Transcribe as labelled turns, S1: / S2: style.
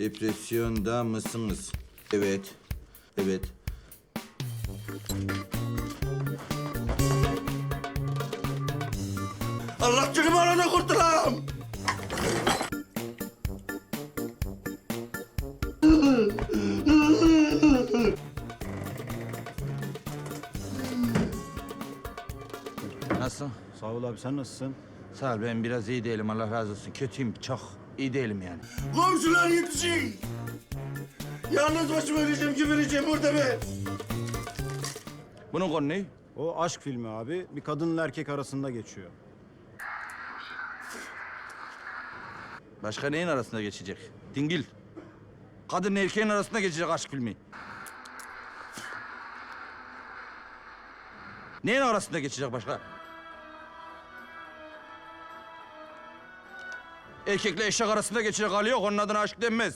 S1: Depresyonda mısınız? Evet. Evet. Allah canımı arana kurtulam. Nasıl?
S2: Sağ ol abi sen nasılsın?
S1: Sağ ol ben biraz iyi değilim Allah razı olsun. Kötüyüm çok. İyi değilim yani.
S3: Komşular yetişin. Yalnız başıma öleceğim ki vereceğim burada be.
S1: Bunun konu ne?
S2: O aşk filmi abi. Bir kadınla erkek arasında geçiyor.
S1: Başka neyin arasında geçecek? Dingil. Kadın erkeğin arasında geçecek aşk filmi. Neyin arasında geçecek başka? Erkekle eşek arasında geçecek hali yok. Onun adına aşk denmez.